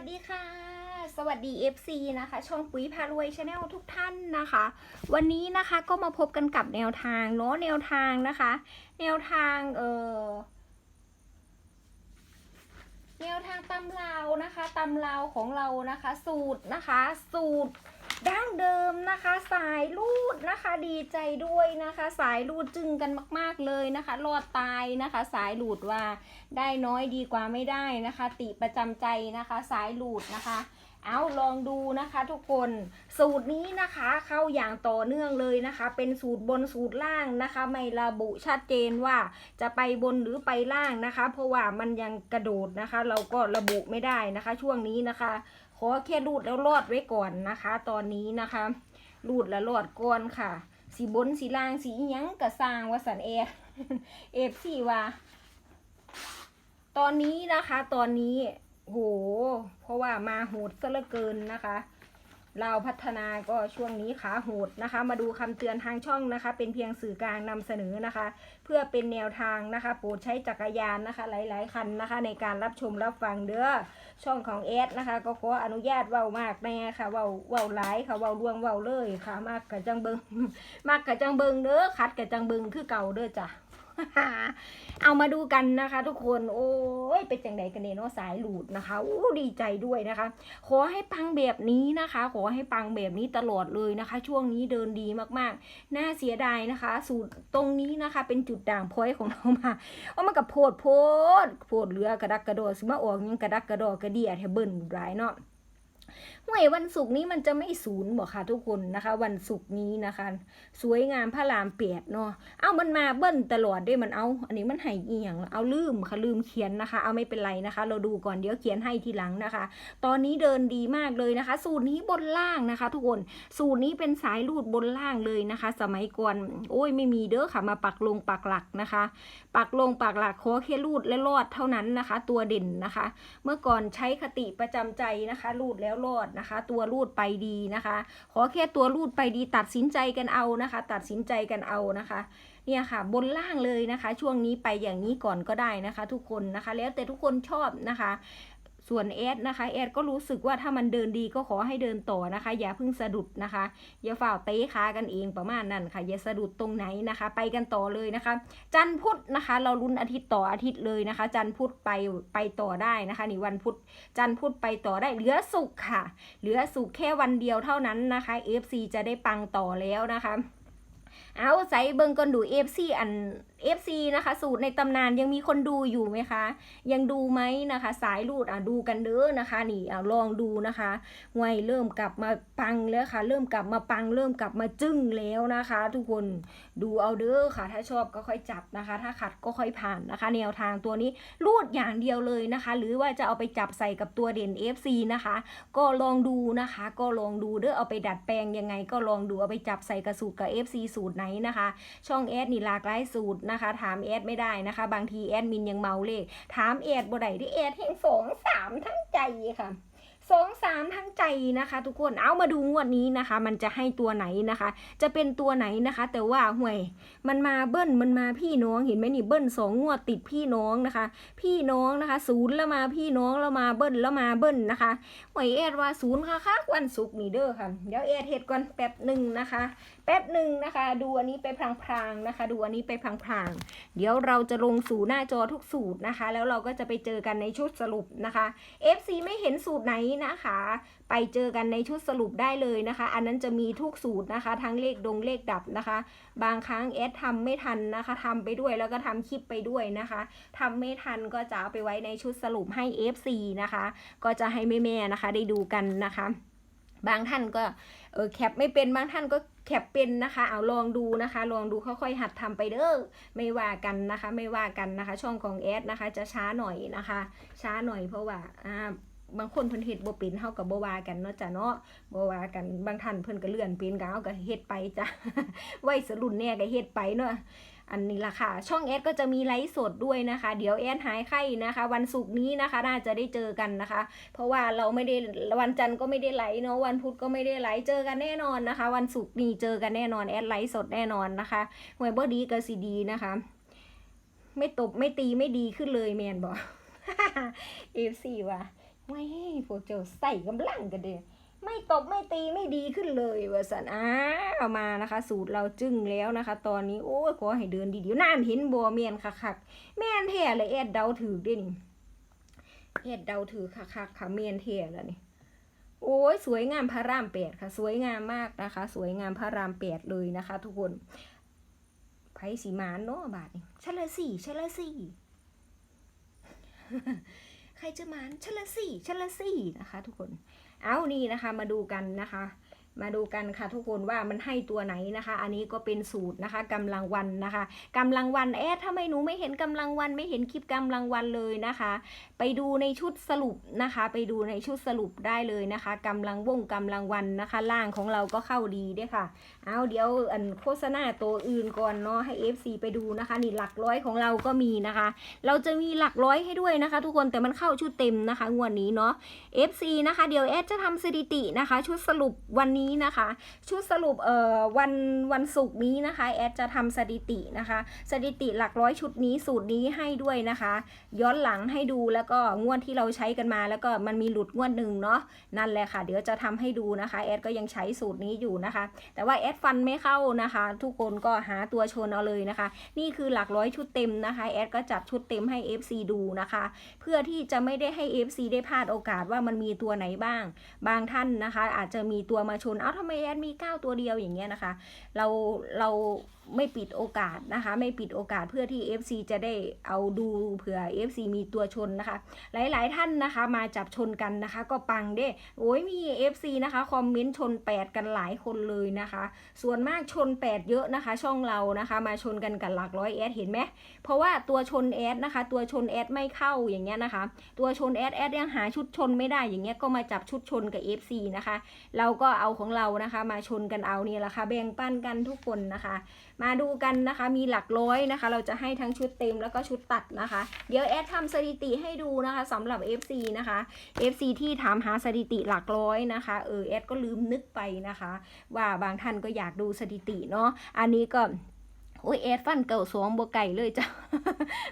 วัสดีค่ะ สวัสดี FC นะคะ ช่องปุ๋ยพารวยชาแนลทุกท่านนะคะ วันนี้นะคะก็มาพบกันกับแนวทางเนาะแนวทางนะคะ แนวทางเออแนวทางตำราวนะคะตำราวของเรานะคะ สูตรนะคะ สูตร ดั้งเดิมนะคะ สายรูดนะคะดีใจด้วยนะคะ สายรูดจึงกันมาก ๆเลยนะคะ รอดตายนะคะ สายหลุดว่าได้น้อยดีกว่าไม่ได้นะคะ ติประจำใจนะคะ สายหลุดนะคะ เอาลองดูนะคะทุกคนสูตรนี้นะคะเข้าอย่างต่อเนื่องเลยนะคะ เป็นสูตรบนสูตรล่างนะคะ ไม่ระบุชัดเจนว่าจะไปบนหรือไปล่างนะคะ เพราะว่ามันยังกระโดดนะคะ เราก็ระบุไม่ได้นะคะ ช่วงนี้นะคะ ขอแค่รูดแล้วรอดไว้ก่อนนะคะ ตอนนี้นะคะรูดแล้วรอดก่อนค่ะ สีบนสีล่างสีหยังกระสร้างวาสันเอเอฟสีว่าตอนนี้นะคะ ตอนนี้โห เพราะว่ามาโหดซะเหลือเกินนะคะ เราพัฒนาก็ช่วงนี้ขาโหดนะคะ มาดูคำเตือนทางช่องนะคะ เป็นเพียงสื่อกลางนำเสนอนะคะ เพื่อเป็นแนวทางนะคะโปรดใช้จักรยานนะคะ หลาย ๆ คันนะคะ ในการรับชมรับฟังเด้อช่องของเอสนะคะ ก็ขออนุญาตเว้ามากแน่ค่ะเว้าเว้าหลายค่ะเว้าล่วงเว้าเลยค่ะ มากกะจังเบิงมากกะจังเบิงเด้อคัดกะจังเบิงคือเก่าเด้อจ้ะ เอามาดูกันนะคะ ทุกคนโอ้ยเป็นจังไดกันเนเนาะสายหลุดนะคะโอ้ดีใจด้วยนะคะ ขอให้ปังแบบนี้นะคะ ขอให้ปังแบบนี้ตลอดเลยนะคะ ช่วงนี้เดินดีมากๆ น่าเสียดายนะคะ สูตรตรงนี้นะคะ เป็นจุดด่างพ้อยของเรามาเอามากับโพดโพดโพดเรือกระดักกระโดดสมาออกยังกระดักกระโดดกระเดียแทเบิ่นหลายเนาะ หวยวันศุกร์นี้มันจะไม่ศูนย์บอกค่ะทุกคนนะคะ วันศุกร์นี้นะคะ สวยงามพระรามเปียดเนาะเอามันมาเบิ้ลตลอดด้วยมันเอา อันนี้มันให้อียงเอาลืมค่ะลืมเขียนนะคะ เอาไม่เป็นไรนะคะ เราดูก่อนเดี๋ยวเขียนให้ทีหลังนะคะ ตอนนี้เดินดีมากเลยนะคะ สูตรนี้บนล่างนะคะ ทุกคนสูตรนี้เป็นสายรูดบนล่างเลยนะคะ สมัยก่อนโอ้ยไม่มีเด้อค่ะมาปักลงปักหลักนะคะ ปักลงปักหลักขอแค่รูดและรอดเท่านั้นนะคะ ตัวเด่นนะคะ เมื่อก่อนใช้คติประจำใจนะคะ รูดแล้วรอดนะคะ ตัวรูดไปดีนะคะ ขอแค่ตัวรูดไปดีตัดสินใจกันเอานะคะ ตัดสินใจกันเอานะคะเนี่ยค่ะบนล่างเลยนะคะ ช่วงนี้ไปอย่างนี้ก่อนก็ได้นะคะ ทุกคนนะคะ แล้วแต่ทุกคนชอบนะคะ ส่วนแอดนะคะแอดก็รู้สึกว่าถ้ามันเดินดีก็ขอให้เดินต่อนะคะ อย่าเพิ่งสะดุดนะคะ อย่าฝ่าเตะขากันเองประมาณนั้นค่ะ อย่าสะดุดตรงไหนนะคะ ไปกันต่อเลยนะคะ จันพุธนะคะ เราลุ้นอาทิตย์ต่ออาทิตย์เลยนะคะ จันพุธไปไปต่อได้นะคะนี่วันพุธจันพุธไปต่อได้เหลือสุกร์ค่ะ เหลือสุกร์แค่วันเดียวเท่านั้นนะคะ FC จะได้ปังต่อแล้วนะคะ เอาใส่เบิงก่อนดู FC อัน FC นะคะ สูตรในตำนานยังมีคนดูอยู่ไหมคะ ยังดูไหมนะคะ สายรูดอะดูกันเด้อนะคะ นี่เอาลองดูนะคะไวยเริ่มกลับมาปังแล้วค่ะ เริ่มกลับมาปัง เริ่มกลับมาจึ้งแล้วนะคะ ทุกคนดูเอาเด้อค่ะ ถ้าชอบก็ค่อยจับนะคะ ถ้าขัดก็ค่อยผ่านนะคะ แนวทางตัวนี้รูดอย่างเดียวเลยนะคะ หรือว่าจะเอาไปจับใส่กับตัวเด่น FC นะคะ ก็ลองดูนะคะ ก็ลองดูเด้อเอาไปดัดแปลงยังไง ก็ลองดูเอาไปจับใส่กระสูตรกับ FC สูตรไหนนะคะ ช่องแอดนี่หลากหลายสูตรนะคะ ถามแอดไม่ได้นะคะ บางทีแอดมินยังเมาเลข ถามแอดบ่ได้ที่แอดแห่งสองสามทั้งใจค่ะสองสามทั้งใจนะคะ ทุกคนเอามาดูงวดนี้นะคะ มันจะให้ตัวไหนนะคะ จะเป็นตัวไหนนะคะ แต่ว่าห่วย มันมาเบิ้ลมันมาพี่น้องเห็นไหมนี่เบิ้ลสองงวดติดพี่น้องนะคะ พี่น้องนะคะศูนย์แล้วมาพี่น้องแล้วมาเบิ้ลแล้วมาเบิ้ลนะคะหวยแอดว่าศูนย์ค่ะค่ะวันศุกร์นี่เด้อค่ะเดี๋ยวแอดเฮ็ดก่อนแป๊บหนึ่งนะคะ แป๊บหนึ่งนะคะ ดูอันนี้ไปพลางๆนะคะ ดูอันนี้ไปพลางๆ เดี๋ยวเราจะลงสู่หน้าจอทุกสูตรนะคะ แล้วเราก็จะไปเจอกันในชุดสรุปนะคะ FC ไม่เห็นสูตรไหนนะคะ ไปเจอกันในชุดสรุปได้เลยนะคะ อันนั้นจะมีทุกสูตรนะคะ ทั้งเลขดงเลขดับนะคะ บางครั้งแอดทำไม่ทันนะคะทำไปด้วยแล้วก็ทำคลิปไปด้วยนะคะทำไม่ทันก็จะเอาไปไว้ในชุดสรุปให้ FC นะคะ ก็จะให้แม่ๆนะคะ ได้ดูกันนะคะ บางท่านก็เออแคปไม่เป็นบางท่านก็ แคปเป็นนะคะเอาลองดูนะคะ ลองดูค่อยๆ หัดทำไปเด้อไม่ว่ากันนะคะ ไม่ว่ากันนะคะ ช่องของแอดนะคะ จะช้าหน่อยนะคะ ช้าหน่อยเพราะว่าอ่าบางคนเพิ่นเฮ็ดบ่เป็นเฮากับบ่ว่ากันเนาะจ้ะเนาะบ่ว่ากันบางท่านเพิ่นก็เลื่อนเป็นก็เอาก็เฮ็ดไปจ้ะไว้สรุนแน่ก็เฮ็ดไปเนาะ อันนี้ละค่ะ ช่องแอดก็จะมีไลฟ์สดด้วยนะคะ เดี๋ยวแอดหายไข้นะคะ วันศุกร์นี้นะคะ น่าจะได้เจอกันนะคะ เพราะว่าเราไม่ได้วันจันทร์ก็ไม่ได้ไลฟ์เนาะวันพุธก็ไม่ได้ไลฟ์เจอกันแน่นอนนะคะ วันศุกร์นี้เจอกันแน่นอนแอดไลฟ์สดแน่นอนนะคะหวยบ่ดีก็สิดีนะคะ ไม่ตบไม่ตีไม่ดีขึ้นเลยแมนบอกเอฟซีว่ะไม่พวกเจ้าใส่กำลังกันเด้ ไม่ตบไม่ตีไม่ดีขึ้นเลยเว่าสันอ้าวมานะคะ สูตรเราจึ้งแล้วนะคะ ตอนนี้โอ้ยขอให้เดินดีๆน่านเห็นบัวเมียนคักๆแม่นแท้เลยเอ็ดเดาถือด้นี่เอ็ดเดาถือคักๆค่ะเมียนแท้แล้วนี่โอ้ยสวยงามพระรามแปดค่ะ สวยงามมากนะคะ สวยงามพระรามแปดเลยนะคะ ทุกคนไพ่สีมานเนาะบาทนี่ชละสี่ชละสี่ใครจะมานชละสี่ชละสี่นะคะ ทุกคน เอานี่นะคะมาดูกันนะคะ มาดูกันค่ะทุกคนว่ามันให้ตัวไหนนะคะ อันนี้ก็เป็นสูตรนะคะกำลังวันนะคะกำลังวันแอดทำไมหนูไม่เห็นกำลังวันไม่เห็นคลิปกำลังวันเลยนะคะ ไปดูในชุดสรุปนะคะ ไปดูในชุดสรุปได้เลยนะคะกำลังวงกำลังวันนะคะ ล่างของเราก็เข้าดีด้วยค่ะ เอาเดี๋ยวอันโฆษณาตัวอื่นก่อนเนาะให้ FC ไปดูนะคะ นี่หลักร้อยของเราก็มีนะคะ เราจะมีหลักร้อยให้ด้วยนะคะ ทุกคนแต่มันเข้าชุดเต็มนะคะงวดนี้เนาะ FC นะคะเดี๋ยวแอดจะทำสถิตินะคะ ชุดสรุปวันนี้นะคะ ชุดสรุปเอ่อวันวันศุกร์นี้นะคะแอดจะทำสถิตินะคะ สถิติหลักร้อยชุดนี้สูตรนี้ให้ด้วยนะคะ ย้อนหลังให้ดูแล้วก็งวดที่เราใช้กันมา แล้วก็มันมีหลุดงวดหนึ่งเนาะนั่นแหละค่ะ เดี๋ยวจะทำให้ดูนะคะแอดก็ยังใช้สูตรนี้อยู่นะคะ แต่ว่าแอดฟันไม่เข้านะคะ ทุกคนก็หาตัวชนเอาเลยนะคะ นี่คือหลักร้อยชุดเต็มนะคะแอดก็จัดชุดเต็มให้ FC ดูนะคะ เพื่อที่จะไม่ได้ให้ FC ได้พลาดโอกาสว่ามันมีตัวไหนบ้าง บางท่านนะคะ อาจจะมีตัวมาชน เอาทำไมแอดมี 9 ตัวเดียวอย่างเงี้ยนะคะ เราเราไม่ปิดโอกาสนะคะ ไม่ปิดโอกาสเพื่อที่ FC จะได้เอาดูเผื่อ FC มีตัวชนนะคะ หลาย ๆ ท่านนะคะมาจับชนกันนะคะ ก็ปังเด้โอ้ยมี FC นะคะคอมเมนต์ชน 8 กันหลายคนเลยนะคะ ส่วนมากชน 8 เยอะนะคะ ช่องเรานะคะ มาชนกันกับหลักร้อยแอดเห็นไหมเพราะว่าตัวชนแอดนะคะ ตัวชนแอดไม่เข้าอย่างเงี้ยนะคะ ตัวชนแอดแอดยังหาชุดชนไม่ได้อย่างเงี้ยก็มาจับชุดชนกับ FC นะคะ เราก็เอาของเรานะคะ มาชนกันเอาเนี่ยแหละค่ะแบ่งปันกันทุกคนนะคะ มาดูกันนะคะมีหลักร้อยนะคะ เราจะให้ทั้งชุดเต็มแล้วก็ชุดตัดนะคะ เดี๋ยวแอดทำสถิติให้ดูนะคะสำหรับ FC นะคะ FC ที่ถามหาสถิติหลักร้อยนะคะเออแอดก็ลืมนึกไปนะคะ ว่าบางท่านก็อยากดูสถิติเนาะอันนี้ก็ โอ้ยแอดฟันเก่าสองบวไก่เลยจ้ะ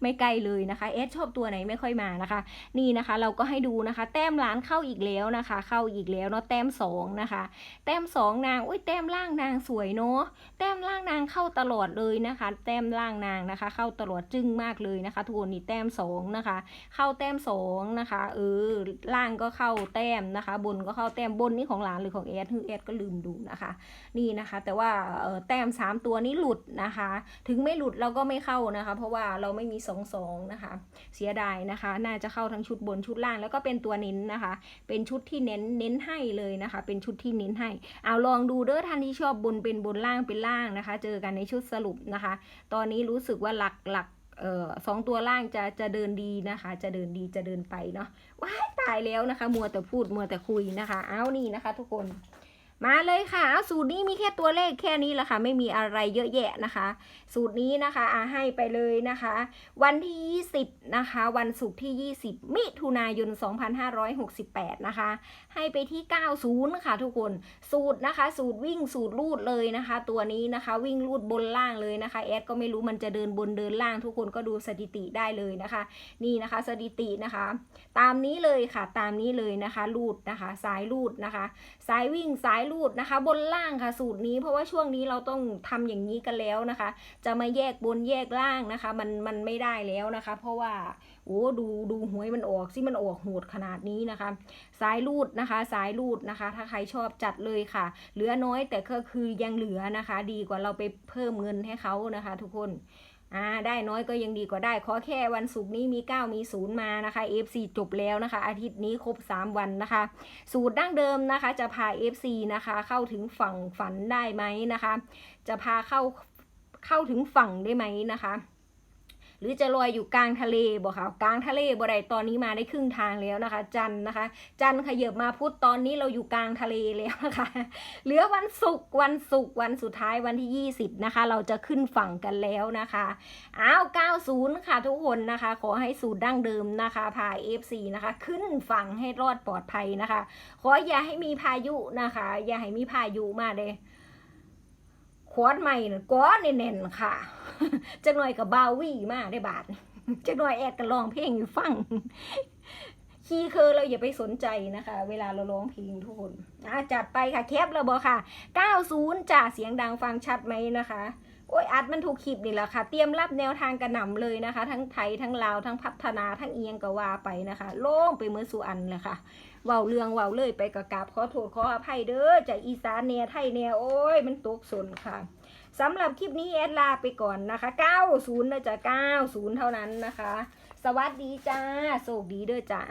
ไม่ไกลเลยนะคะแอดชอบตัวไหนไม่ค่อยมานะคะ นี่นะคะเราก็ให้ดูนะคะ แต้มล้านเข้าอีกแล้วนะคะ เข้าอีกแล้วเนาะแต้มสองนะคะ แต้มสองนางอุ้ยแต้มล่างนางสวยเนาะแต้มล่างนางเข้าตลอดเลยนะคะ แต้มล่างนางนะคะ เข้าตลอดจึ้งมากเลยนะคะทุกคนนี่แต้มสองนะคะ เข้าแต้มสองนะคะเออล่างก็เข้าแต้มนะคะ บนก็เข้าแต้มบนนี่ของหลานหรือของแอดคือแอดก็ลืมดูนะคะ นี่นะคะ แต่ว่าเออแต้มสามตัวนี้หลุดนะคะถึงไม่หลุดเราก็ไม่เข้านะคะ เพราะว่าเราไม่มีสองสองนะคะ เสียดายนะคะ น่าจะเข้าทั้งชุดบนชุดล่างแล้วก็เป็นตัวเน้นนะคะ เป็นชุดที่เน้นเน้นให้เลยนะคะ เป็นชุดที่เน้นให้ เอาลองดูเด้อท่านที่ชอบบนเป็นบนล่างเป็นล่างนะคะ เจอกันในชุดสรุปนะคะ ตอนนี้รู้สึกว่าหลักหลักออสองตัวล่างจะจะเดินดีนะคะ จะเดินดีจะเดินไปเนาะว้ายตายแล้วนะคะ มัวแต่พูดมัวแต่คุยนะคะ เอานี่นะคะ ทุกคน มาเลยค่ะ สูตรนี้มีแค่ตัวเลขแค่นี้แหละค่ะ ไม่มีอะไรเยอะแยะนะคะ สูตรนี้นะคะอาให้ไปเลยนะคะ วันที่ 20 นะคะ วันศุกร์ที่ 20 มิถุนายน 2568 นะคะ ให้ไปที่ 90 ค่ะทุกคน สูตรนะคะ สูตรวิ่งสูตรลูดเลยนะคะ ตัวนี้นะคะ วิ่งลูดบนล่างเลยนะคะ แอดก็ไม่รู้มันจะเดินบนเดินล่าง ทุกคนก็ดูสถิติได้เลยนะคะ นี่นะคะสถิตินะคะ ตามนี้เลยค่ะ ตามนี้เลยนะคะลูดนะคะ สายลูดนะคะ สายวิ่งสายลูดนะคะ บนล่างค่ะสูตรนี้ เพราะว่าช่วงนี้เราต้องทำอย่างนี้กันแล้วนะคะ จะมาแยกบนแยกล่างนะคะ มันมันไม่ได้แล้วนะคะ เพราะว่าโอ้ดูดูหวยมันออกสิมันออกโหดขนาดนี้นะคะ สายลูดนะคะ สายลูดนะคะ ถ้าใครชอบจัดเลยค่ะ เหลือน้อยแต่ก็คือยังเหลือนะคะ ดีกว่าเราไปเพิ่มเงินให้เขานะคะ ทุกคน อ่าได้น้อยก็ยังดีกว่าได้ ขอแค่วันศุกร์นี้มี 9 มี 0 มานะคะ FC จบแล้วนะคะ อาทิตย์นี้ครบ 3 วันนะคะ สูตรดั้งเดิมนะคะ จะพา FC นะคะ เข้าถึงฝั่งฝันได้ไหมนะคะ จะพาเข้าเข้าถึงฝั่งได้ไหมนะคะ หรือจะลอยอยู่กลางทะเลบอกค่ะกลางทะเลบ่ได้ตอนนี้มาได้ครึ่งทางแล้วนะคะ จันนะคะ จันขยับมาพุธตอนนี้เราอยู่กลางทะเลแล้วนะคะเหลือวันศุกร์วันศุกร์วันสุดท้ายวันที่ 20 นะคะ เราจะขึ้นฝั่งกันแล้วนะคะอ้าว90 ค่ะทุกคนนะคะ ขอให้สูตรดั้งเดิมนะคะพา FC นะคะ ขึ้นฝั่งให้รอดปลอดภัยนะคะ ขออย่าให้มีพายุนะคะ อย่าให้มีพายุมาเลยขวดใหม่ก้อนแน่นๆค่ะ จักหน่อยกับบาวี่มาได้บาทจักหน่อยแอดกันลองเพลงอยู่ฟังคีย์คือเราอย่าไปสนใจนะคะ เวลาเราร้องเพลงทุกคนอะจัดไปค่ะแคปแล้วบอค่ะ 90จ้าเสียงดังฟังชัดไหมนะคะโอ้ยอัดมันถูกคลิปนี่แหละค่ะ เตรียมรับแนวทางกระหน่ำเลยนะคะ ทั้งไทยทั้งลาวทั้งพัฒนาทั้งเอียงก็ว่าไปนะคะ โล่งไปเมื่อสุอันเลยค่ะเว้าเรื่องเว้าเลยไปกะกาบขอโทษขออภัยเด้อจากอีสานเนียไทยเนียโอ้ยมันตกสนค่ะ สำหรับคลิปนี้แอดลาไปก่อนนะคะ 90นะจ๊ะ90 เท่านั้นนะคะ สวัสดีจ้าโชคดีเด้อจ้า